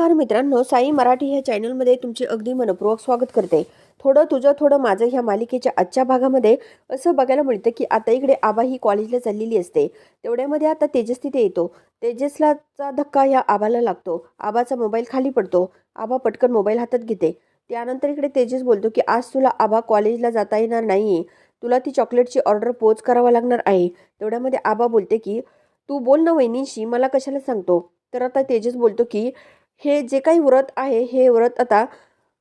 नमस्कार मित्रांनो साई मराठी ह्या चॅनलमध्ये तुमचे अगदी मनपूर्वक स्वागत करते. थोडं तुझं थोडं माझं ह्या मालिकेच्या आजच्या भागामध्ये असं बघायला मिळतं की आता इकडे आबा ही कॉलेजला चाललेली असते. तेवढ्यामध्ये आता तेजस तिथे येतो. तेजसलाचा धक्का ह्या आबाला लागतो. आबाचा मोबाईल खाली पडतो. आबा पटकन मोबाईल हातात घेते. त्यानंतर इकडे तेजस बोलतो की आज तुला आबा कॉलेजला जाता येणार नाही तुला ती चॉकलेटची ऑर्डर पोच करावा लागणार आहे. तेवढ्यामध्ये आबा बोलते की तू बोल ना वहिनीशी मला कशाला सांगतो? तर आता तेजस बोलतो की हे जे काही व्रत आहे हे व्रत आता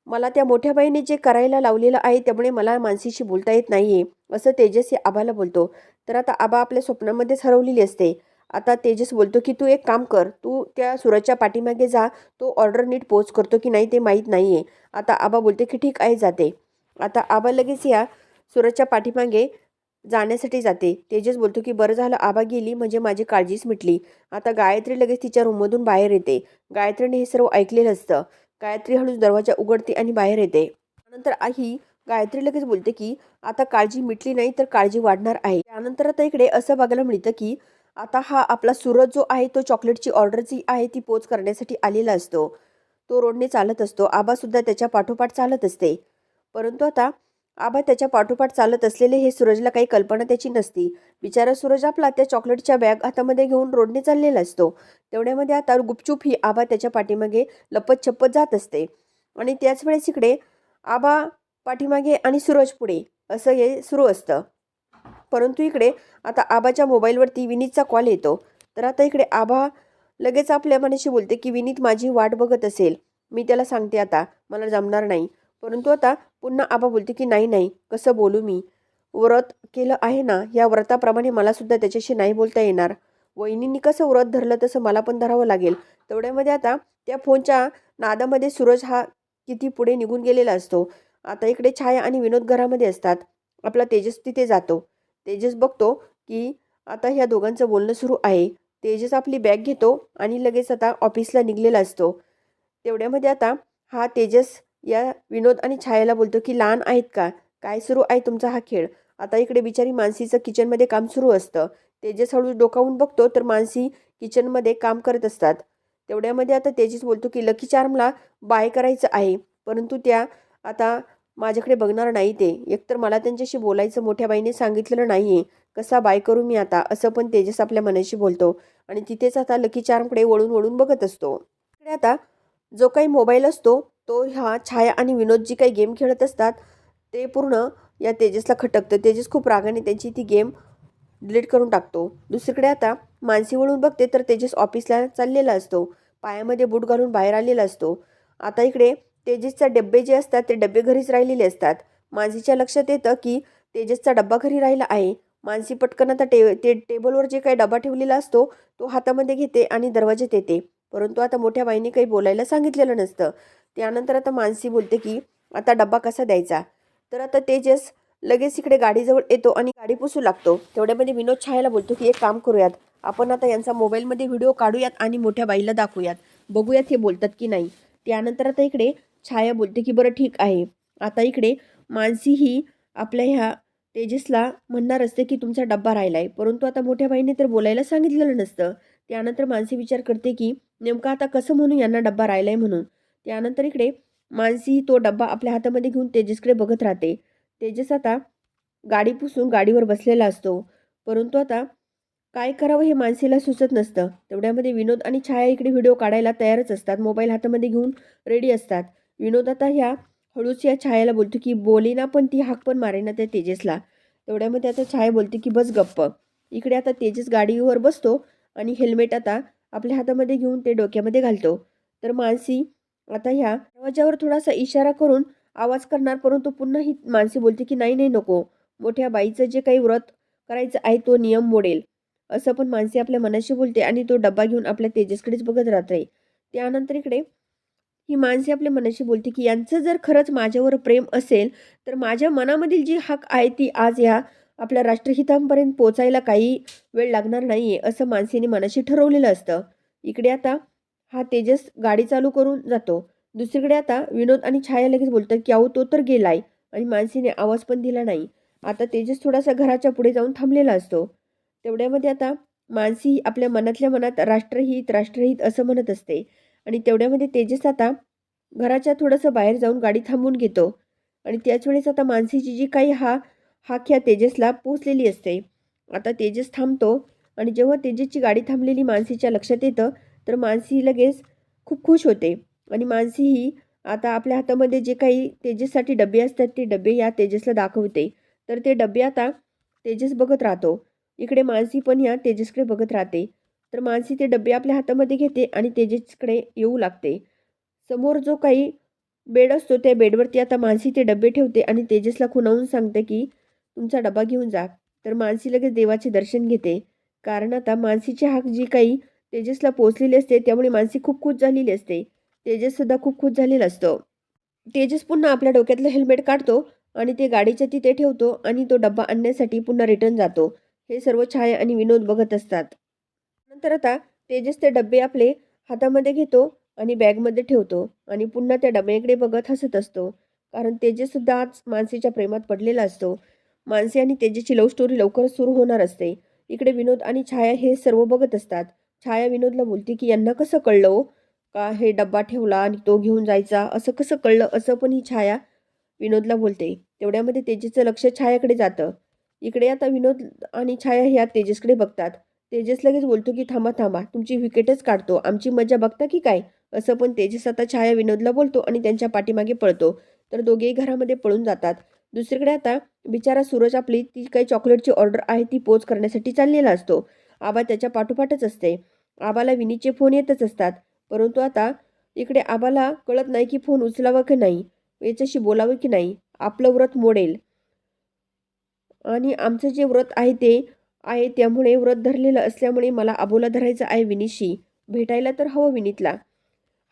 मला त्या मोठ्या बाईने जे करायला लावलेलं आहे त्यामुळे मला मानसीशी बोलता येत नाही आहे असं तेजस हे आबाला बोलतो. तर आता आबा आपल्या स्वप्नामध्येच हरवलेली असते. आता तेजस बोलतो की तू एक काम कर तू त्या सुरजच्या पाठीमागे जा. तो ऑर्डर नीट पोच करतो की नाही ते माहीत नाही आहे आता आबा बोलते की ठीक आहे जाते. आता आबा लगेच या सुरजच्या पाठीमागे जाण्यासाठी जाते. तेजस बोलतो की बरं झालं आबा गेली म्हणजे माझी काळजीच मिटली. आता गायत्री लगेच तिच्या रूममधून बाहेर येते. गायत्रीने हे सर्व ऐकलेलं असतं. गायत्री हळूच दरवाजा उघडते आणि बाहेर येते. त्यानंतर आई गायत्री लगेच बोलते की आता काळजी मिटली नाही तर काळजी वाढणार आहे. त्यानंतर आता इकडे असं बघायला मिळतं की आता हा आपला सूरज जो आहे तो चॉकलेटची ऑर्डर जी आहे ती पोच करण्यासाठी आलेला असतो. तो रोडने चालत असतो. आबासुद्धा त्याच्या पाठोपाठ चालत असते. परंतु आता आबा त्याच्या पाठोपाठ चालत असलेले हे सूरजला काही कल्पना त्याची नसती. बिचारा सूरज आपला त्या चॉकलेटच्या बॅग हातामध्ये घेऊन रोडने चाललेला असतो. तेवढ्यामध्ये आता गुपचूप ही आबा त्याच्या पाठीमागे लपत छप्पत जात असते. आणि त्याच वेळेस इकडे आबा पाठीमागे आणि सूरज पुढे असं हे सुरू असतं. परंतु इकडे आता आबाच्या मोबाईलवरती विनीतचा कॉल येतो. तर आता इकडे आबा लगेच आपल्या मनाशी बोलते की विनीत माझी वाट बघत असेल. मी त्याला सांगते आता. मला जमणार नाही. परंतु आता पुन्हा आबा बोलते की नाही नाही कसं बोलू मी? व्रत केलं आहे ना या व्रताप्रमाणे मलासुद्धा त्याच्याशी नाही बोलता येणार. वहिनींनी कसं व्रत धरलं तसं मला पण धरावं लागेल. तेवढ्यामध्ये आता त्या फोनच्या नादामध्ये सूरज हा किती पुढे निघून गेलेला असतो. आता इकडे छाया आणि विनोद घरामध्ये असतात. आपला तेजस तिथे जातो. तेजस बघतो की आता ह्या दोघांचं बोलणं सुरू आहे. तेजस आपली बॅग घेतो आणि लगेच आता ऑफिसला निघलेला असतो. तेवढ्यामध्ये आता हा तेजस या विनोद आणि छायाला बोलतो की लहान आहेत का? काय सुरू आहे तुमचा हा खेळ? आता इकडे बिचारी मानसीचं किचनमध्ये काम सुरू असतं. तेजस हळू डोकावून बघतो तर मानसी किचनमध्ये काम करत असतात. तेवढ्यामध्ये आता तेजस बोलतो की लकी चार्मला बाय करायचं आहे परंतु त्या आता माझ्याकडे बघणार नाही ते. एकतर मला त्यांच्याशी बोलायचं मोठ्या बाईने सांगितलेलं नाही आहे कसा बाय करू मी आता? असं पण तेजस आपल्या मनाशी बोलतो आणि तिथेच आता लकी चार्मकडे वळून वळून बघत असतो. इकडे आता जो काही मोबाईल असतो तो ह्या छाया आणि विनोद जी काही गेम खेळत असतात ते पूर्ण या तेजसला खटकतं. तेजस खूप रागाने त्यांची ती गेम डिलीट करून टाकतो. दुसरीकडे आता मानसी वळून बघते तर तेजस ऑफिसला चाललेला असतो. पायामध्ये बूट घालून बाहेर आलेला असतो. आता इकडे तेजसचा डब्बे जे असतात ते डब्बे घरीच राहिलेले असतात. मानसीच्या लक्षात येतं की तेजसचा डब्बा घरी राहिला आहे. मानसी पटकन आता टे ते टेबलवर जे काही डबा ठेवलेला असतो तो हातामध्ये घेते आणि दरवाज्यात येते. परंतु आता मोठ्या बाईने काही बोलायला सांगितलेलं नसतं. त्यानंतर आता मानसी बोलते की आता डब्बा कसा द्यायचा? तर आता तेजस लगेच इकडे गाडीजवळ येतो आणि गाडी पुसू लागतो. तेवढ्यामध्ये विनोद छायाला बोलतो की एक काम करूयात. आपण आता यांचा मोबाईलमध्ये व्हिडिओ काढूयात आणि मोठ्या बाईला दाखवूयात. बघूयात हे बोलतात की नाही. त्यानंतर आता इकडे छाया बोलते की बरं ठीक आहे. आता इकडे मानसी ही आपल्या ह्या तेजसला म्हणणार असते की तुमचा डब्बा राहिला आहे परंतु आता मोठ्या बाईने तर बोलायला सांगितलेलं नसतं. त्यानंतर मानसी विचार करते की नेमकं आता कसं म्हणू यांना डब्बा राहिला आहे म्हणून? त्यानंतर इकडे मानसी तो डब्बा आपल्या हातामध्ये घेऊन तेजसकडे बघत राहते. तेजस आता गाडी पुसून गाडीवर बसलेला असतो. परंतु आता काय करावं हे मानसीला सुचत नसतं. तेवढ्यामध्ये विनोद आणि छाया इकडे व्हिडिओ काढायला तयारच असतात. मोबाईल हातामध्ये घेऊन रेडी असतात. विनोद आता ह्या हळूच या छायाला बोलतो की बोलेना पण ती हाक पण मारेना त्या तेजसला. तेवढ्यामध्ये आता छाया बोलते की बस गप्प. इकडे आता तेजस गाडीवर बसतो आणि हेल्मेट आता आपल्या हातामध्ये घेऊन ते डोक्यामध्ये घालतो. तर मानसी आता ह्या आवाजावर थोडासा इशारा करून आवाज करणार परंतु पुन्हा ही माणसे बोलते की नाही नाही नको. मोठ्या बाईचं जे काही व्रत करायचं आहे तो नियम मोडेल. असं पण माणसे आपल्या मनाशी बोलते आणि तो डब्बा घेऊन आपल्या तेजसकडेच बघत राहते त्यानंतर इकडे ही माणसे आपल्या मनाशी बोलते की यांचं जर खरंच माझ्यावर प्रेम असेल तर माझ्या मनामधील जी हक आहे ती आज ह्या आपल्या राष्ट्रहितांपर्यंत पोचायला काही वेळ लागणार नाही आहे असं माणसेने मनाशी ठरवलेलं असतं. इकडे आता हा तेजस गाडी चालू करून जातो. दुसरीकडे आता विनोद आणि छाया लगेच बोलतात की अहो तो तर गेलाय. आणि मानसीने आवाज पण दिला नाही. आता तेजस थोडासा घराच्या पुढे जाऊन थांबलेला असतो. तेवढ्यामध्ये आता मानसी आपल्या मनातल्या मनात राष्ट्रहित राष्ट्रहित असं म्हणत असते. आणि तेवढ्यामध्ये तेजस आता घराच्या थोडंसं बाहेर जाऊन गाडी थांबवून घेतो. आणि त्याच वेळेस आता मानसीची जी काही हा हाक ह्या तेजसला पोचलेली असते. आता तेजस थांबतो. आणि जेव्हा तेजसची गाडी थांबलेली मानसीच्या लक्षात येतं तर मानसी लगेच खूप खुश होते. आणि मानसी ही आता आपल्या हातामध्ये जे काही तेजससाठी डबे असतात ते डबे या तेजसला दाखवते. तर ते डबे आता तेजस बघत राहतो. इकडे मानसी पण या तेजसकडे बघत राहते. तर मानसी ते डबे आपल्या हातामध्ये घेते आणि तेजसकडे येऊ लागते. समोर जो काही बेड असतो त्या बेडवरती आता मानसी ते डबे ठेवते आणि तेजसला खुणावून सांगते की तुमचा डबा घेऊन जा. तर मानसी लगेच देवाचे दर्शन घेते. कारण आता मानसीची हाक जी काही तेजसला पोचलेली असते त्यामुळे मानसी खूप खुश झालेली असते. तेजससुद्धा खूप खुश झालेला असतो. तेजस पुन्हा आपल्या डोक्यातलं हेल्मेट काढतो आणि ते गाडीच्या तिथे ठेवतो आणि तो डब्बा आणण्यासाठी पुन्हा रिटर्न जातो. हे सर्व छाया आणि विनोद बघत असतात. नंतर आता तेजस ते डबे आपले हातामध्ये घेतो आणि बॅगमध्ये ठेवतो आणि पुन्हा त्या डब्याकडे बघत हसत असतो. कारण तेजससुद्धा आज मानसीच्या प्रेमात पडलेला असतो. मानसी आणि तेजेची लव्ह स्टोरी लवकरच सुरू होणार असते. इकडे विनोद आणि छाया हे सर्व बघत असतात. छाया विनोदला बोलते की यांना कसं कळलं हो? का हे डब्बा ठेवला आणि तो घेऊन जायचा? असं कसं कळलं? असं पण ही छाया विनोदला बोलते. तेवढ्यामध्ये तेजेचं लक्ष छायाकडे जातं. इकडे आता विनोद आणि छाया ह्या तेजसकडे बघतात. तेजस लगेच बोलतो की थांबा थांबा. तुमची विकेटच काढतो. आमची मजा बघता की काय? असं पण तेजस आता छाया विनोदला बोलतो आणि त्यांच्या पाठीमागे पळतो. तर दोघेही घरामध्ये पळून जातात. दुसरीकडे आता बिचारा सूरज आपली ती काही चॉकलेटची ऑर्डर आहे ती पोच करण्यासाठी चाललेला असतो. आबा त्याच्या पाठोपाठच असते. आबाला विनीचे फोन येतच असतात. परंतु आता इकडे आबाला कळत नाही की फोन उचलावा की नाही याच्याशी बोलावं की नाही आपलं व्रत मोडेल. आणि आमचं जे व्रत आहे ते आहे त्यामुळे व्रत धरलेलं असल्यामुळे मला आबोला धरायचं आहे विनीशी. भेटायला तर हवं विनीतला.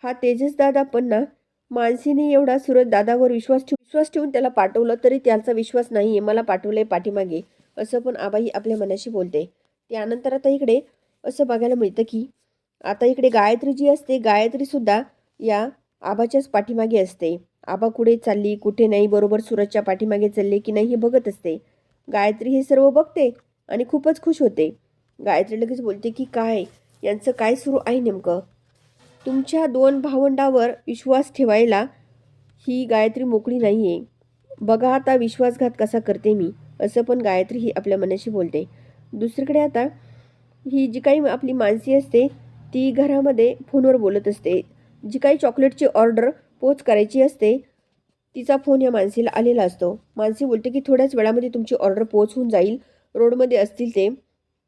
हा तेजसदादा पण ना मानसीने एवढा सुरत दादावर विश्वास ठेव विश्वास ठेवून त्याला पाठवलं तरी त्याचा विश्वास नाही आहे मला पाठवलं आहे पाठीमागे. असं पण आबाही आपल्या मनाशी बोलते. त्यानंतर आता इकडे असं बघायला मिळतं की आता इकडे गायत्री जी असते गायत्रीसुद्धा या आबाच्याच पाठीमागे असते. आबा कुठे चालली कुठे नाही बरोबर सूरजच्या पाठीमागे चालले की नाही हे बघत असते. गायत्री हे सर्व बघते आणि खूपच खुश होते. गायत्री लगेच बोलते की काय यांचं काय सुरू आहे नेमकं? तुमच्या दोन भावंडावर विश्वास ठेवायला ही गायत्री मोकळी नाही आहे बघा आता विश्वासघात कसा करते मी असं पण गायत्री ही आपल्या मनाशी बोलते. दुसरीकडे आता ही जी काही आपली मानसी असते ती घरामध्ये फोनवर बोलत असते. जी काही चॉकलेटची ऑर्डर पोच करायची असते तिचा फोन या मानसीला आलेला असतो. मानसी बोलते की थोड्याच वेळामध्ये तुमची ऑर्डर पोच होऊन जाईल रोडमध्ये असतील ते.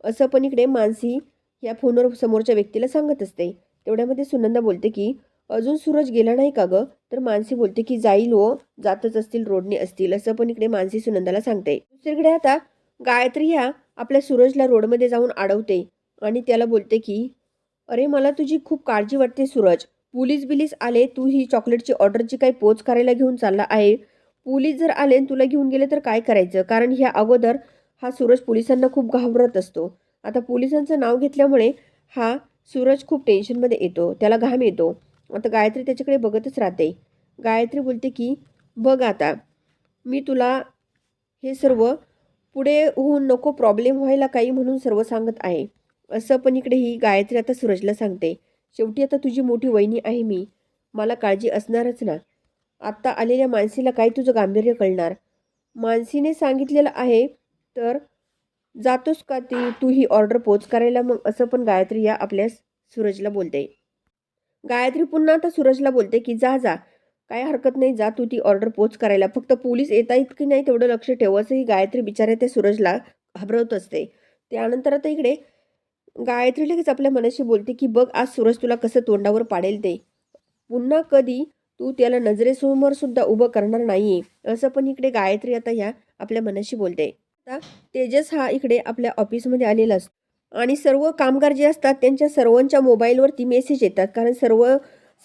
असं पण इकडे मानसी या फोनवर समोरच्या व्यक्तीला सांगत असते. तेवढ्यामध्ये सुनंदा बोलते की अजून सूरज गेला नाही का गं? तर मानसी बोलते की जाईल व जातच असतील रोडने असतील. असं पण इकडे मानसी सुनंदाला सांगते. दुसरीकडे आता गायत्री ह्या आपल्या सूरजला रोडमध्ये जाऊन अडवते आणि त्याला बोलते की अरे मला तुझी खूप काळजी वाटते सूरज. पोलीस बिलीस आले तू ही चॉकलेटची ऑर्डरची काही पोच करायला घेऊन चालला आहे. पोलीस जर आले आणि तुला घेऊन गेले तर काय करायचं? कारण ह्या अगोदर हा सूरज पोलिसांना खूप घाबरत असतो. आता पोलिसांचं नाव घेतल्यामुळे हा सूरज खूप टेन्शनमध्ये येतो. त्याला घाम येतो. आता गायत्री त्याच्याकडे बघतच राहते. गायत्री बोलते की बघ आता मी तुला हे सर्व पुढे होऊन नको प्रॉब्लेम व्हायला काही म्हणून सर्व सांगत आहे. असं पण इकडे ही गायत्री आता सूरजला सांगते. शेवटी आता तुझी मोठी वहिनी आहे मी. मला काळजी असणारच ना. आत्ता आलेल्या मानसीला काय तुझं गांभीर्य कळणार? मानसीने सांगितलेलं आहे तर जातोस का ती? तू ही ऑर्डर पोच करायला मग असं पण गायत्री या आपल्या सूरजला बोलते. गायत्री पुन्हा आता सूरजला बोलते की जा जा. काय हरकत नाही जा तू ती ऑर्डर पोच करायला. फक्त पोलीस येत आहेत की नाही तेवढं लक्ष ठेवायचंही गायत्री बिचाऱ्या त्या सूरजला घाबरवत असते. त्यानंतर आता इकडे गायत्री लगेच आपल्या मनाशी बोलते की बघ आज सूरज तुला कसं तोंडावर पाडेल ते. पुन्हा कधी तू त्याला नजरेसमोर सुद्धा उभं करणार नाहीये. असं पण इकडे गायत्री आता ह्या आपल्या मनाशी बोलते. आता तेजस हा इकडे आपल्या ऑफिसमध्ये आलेला असतो. आणि सर्व कामगार जे असतात त्यांच्या सर्वांच्या मोबाईलवरती मेसेज येतात. कारण सर्व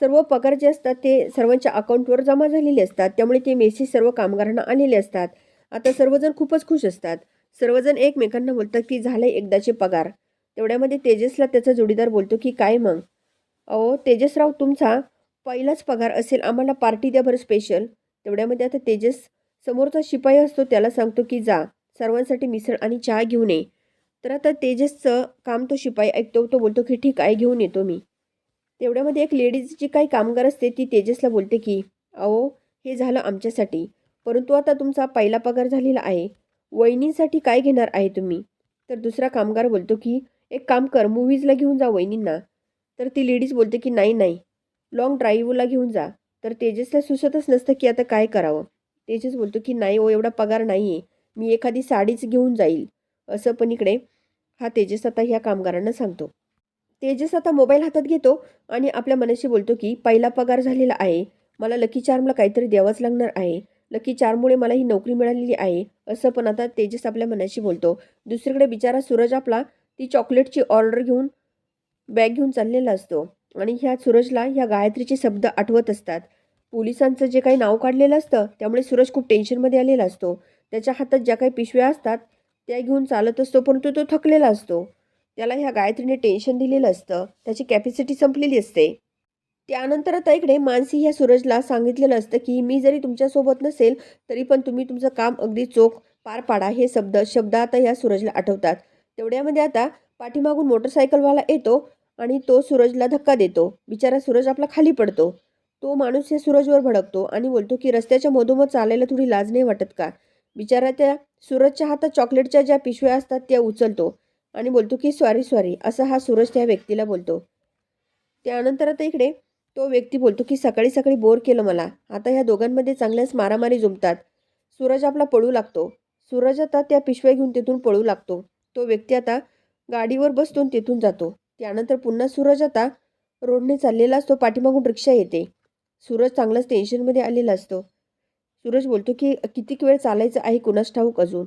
सर्व पगार जे असतात ते सर्वांच्या अकाउंटवर जमा झालेले असतात. त्यामुळे ते मेसेज सर्व कामगारांना आलेले असतात. आता सर्वजण खूपच खुश असतात. सर्वजण एकमेकांना बोलतात की झाले एकदाचे पगार. तेवढ्यामध्ये तेजसला त्याचा जोडीदार बोलतो की काय मग? अहो तेजसराव तुमचा पहिलाच पगार असेल. आम्हाला पार्टी द्या बरं स्पेशल तेवढ्यामध्ये आता तेजस समोरचा शिपाई असतो त्याला सांगतो की जा सर्वांसाठी मिसळ आणि चहा घेऊन ये. तर आता तेजसचं काम तो शिपाई ऐकतो तो बोलतो की ठीक आहे घेऊन येतो मी. तेवढ्यामध्ये एक लेडीज जी काही कामगार असते ती तेजसला बोलते की अहो हे झालं आमच्यासाठी. परंतु आता तुमचा पहिला पगार झालेला आहे. वहिनींसाठी काय घेणार आहे तुम्ही? तर दुसरा कामगार बोलतो की एक काम कर मूवीजला घेऊन जा वहिनींना. तर ती लेडीज बोलते की नाही नाही. लॉंग ड्राईव्हला घेऊन जा. तर तेजसला सुचतच नसतं की आता काय करावं. तेजस बोलतो की नाही ओ एवढा पगार नाही आहे मी एखादी साडीच घेऊन जाईल. असं पण इकडे हा तेजस आता ह्या कामगारांना सांगतो. तेजस आता मोबाईल हातात घेतो आणि आपल्या मनाशी बोलतो की पहिला पगार झालेला आहे. मला लकी चार्मला काहीतरी द्यावंच लागणार आहे. लकी चार्ममुळे मला ही नोकरी मिळालेली आहे. असं पण आता तेजस आपल्या मनाशी बोलतो. दुसरीकडे बिचारा सूरज आपला ती चॉकलेटची ऑर्डर घेऊन बॅग घेऊन चाललेला असतो. आणि ह्या सूरजला ह्या गायत्रीचे शब्द आठवत असतात. पोलिसांचं जे काही नाव काढलेलं असतं त्यामुळे सूरज खूप टेन्शनमध्ये आलेला असतो. त्याच्या हातात ज्या काही पिशव्या असतात त्या घेऊन चालत असतो परंतु तो थकलेला असतो. त्याला ह्या गायत्रीने टेन्शन दिलेलं असतं त्याची कॅपॅसिटी संपलेली असते. त्यानंतर आता इकडे मानसी ह्या सूरजला सांगितलेलं असतं की मी जरी तुमच्यासोबत नसेल तरी पण तुम्ही तुमचं काम अगदी चोख पार पाडा. हे शब्द शब्द आता ह्या सूरजला आठवतात. तेवढ्यामध्ये आता पाठीमागून मोटरसायकलवाला येतो आणि तो सूरजला धक्का देतो. बिचारा सूरज आपला खाली पडतो. तो माणूस या सूरजवर भडकतो आणि बोलतो की रस्त्याच्या मधोमध चालायला थोडी लाज नाही वाटत का? बिचारा त्या सूरजच्या हातात चॉकलेटच्या ज्या पिशव्या असतात त्या उचलतो. आणि बोलतो की सॉरी सॉरी असा हा सूरज त्या व्यक्तीला बोलतो. त्यानंतर आता इकडे तो व्यक्ती बोलतो की सकाळी सकाळी बोर केलं मला. आता ह्या दोघांमध्ये चांगल्याच मारामारी जुमतात. सूरज आपला पळू लागतो. सूरज आता त्या पिशव्या घेऊन तिथून पळू लागतो. तो व्यक्ती आता गाडीवर बसतो तिथून जातो. त्यानंतर पुन्हा सूरज आता रोडने चाललेला असतो. पाठीमागून रिक्षा येते. सूरज चांगलाच टेन्शनमध्ये आलेला असतो. सूरज बोलतो की कितीक वेळ चालायचं आहे कुणास ठाऊक अजून?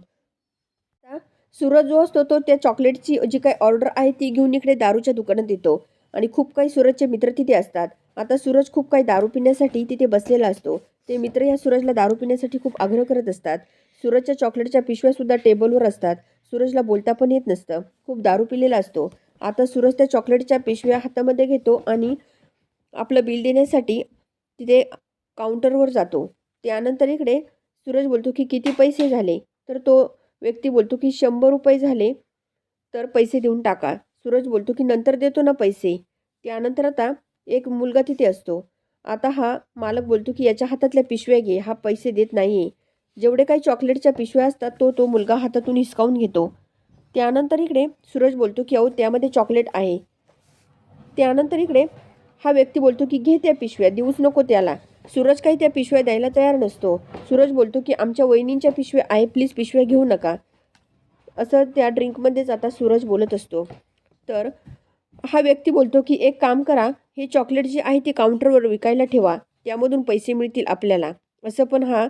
सूरज जो असतो तो त्या चॉकलेटची जी काही ऑर्डर आहे ती घेऊन इकडे दारूच्या दुकानात येतो आणि खूप काही सूरजचे मित्र तिथे असतात. आता सूरज खूप काही दारू पिण्यासाठी तिथे बसलेला असतो. ते मित्र या सूरजला दारू पिण्यासाठी खूप आग्रह करत असतात. सूरजच्या चॉकलेटच्या पिशव्यासुद्धा टेबलवर असतात. सूरजला बोलता पण येत नसतं. खूप दारू पिलेला असतो. आता सूरज त्या चॉकलेटच्या पिशव्या हातामध्ये घेतो आणि आपलं बिल देण्यासाठी तिथे काउंटरवर जातो. त्यानंतर इकडे सूरज बोलतो की किती पैसे झाले? तर तो व्यक्ती बोलतो की शंभर रुपये झाले तर पैसे देऊन टाका. सूरज बोलतो की नंतर देतो ना पैसे. त्यानंतर आता एक मुलगा तिथे असतो. आता हा मालक बोलतो की याच्या हातातल्या पिशव्या घे हा पैसे देत नाही आहे जेवढे काही चॉकलेटच्या पिशव्या असतात तो तो मुलगा हातातून हिसकावून घेतो. त्यानंतर इकडे सूरज बोलतो की अहो त्यामध्ये चॉकलेट आहे. त्यानंतर इकडे हा व्यक्ती बोलतो की घे त्या पिशव्या देऊच नको त्याला. सूरज काही त्या पिशव्या द्यायला तयार नसतो. सूरज बोलतो की आमच्या वहिनींच्या पिशव्या आहे प्लीज पिशव्या घेऊ नका. असं त्या ड्रिंकमध्येच आता सूरज बोलत असतो. तर हा व्यक्ती बोलतो की एक काम करा हे चॉकलेट जे आहे ते काउंटरवर विकायला ठेवा. त्यामधून पैसे मिळतील आपल्याला. असं पण हा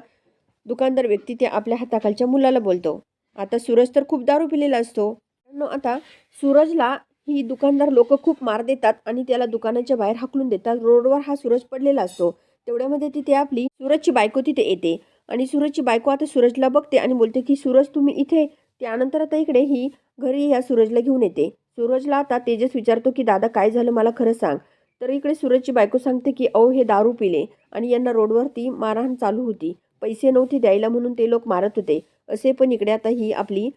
दुकानदार व्यक्ती त्या आपल्या हाताखालच्या मुलाला बोलतो. आता सूरज तर खूप दारू पिलेला असतो. आता सूरजला ही दुकानदार लोक खूप मार देतात आणि त्याला दुकानाच्या बाहेर हाकलून देतात. रोडवर हा सूरज पडलेला असतो. तेवढ्यामध्ये तिथे आपली सूरजची बायको तिथे येते. आणि सूरजची बायको आता सूरजला बघते आणि बोलते की सूरज तुम्ही इथे? त्यानंतर आता इकडे ही घरी ह्या सूरजला घेऊन येते. सूरजला आता तेजस विचारतो की दादा काय झालं? मला खरं सांग. तर इकडे सूरजची बायको सांगते की अहो हे दारू पिले आणि यांना रोडवरती मारहाण चालू होती. पैसे नव्हते द्यायला म्हणून ते लोक मारत होते. असे पण इकडे आता ही आपली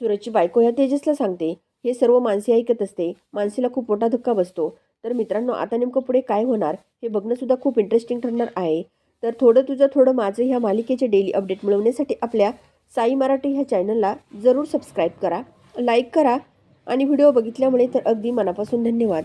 सूरजची बायको ह्या तेजसला सांगते. हे सर्व मानसी ऐकत असते. मानसीला खूप मोठा धक्का बसतो. तर मित्रांनो आता नेमकं पुढे काय होणार हे बघणंसुद्धा खूप इंटरेस्टिंग ठरणार आहे. तर थोडं तुझं थोडं माझं ह्या मालिकेचे डेली अपडेट मिळवण्यासाठी आपल्या साई मराठी ह्या चॅनलला जरूर सबस्क्राईब करा लाईक करा आणि व्हिडिओ बघितल्यामुळे तर अगदी मनापासून धन्यवाद.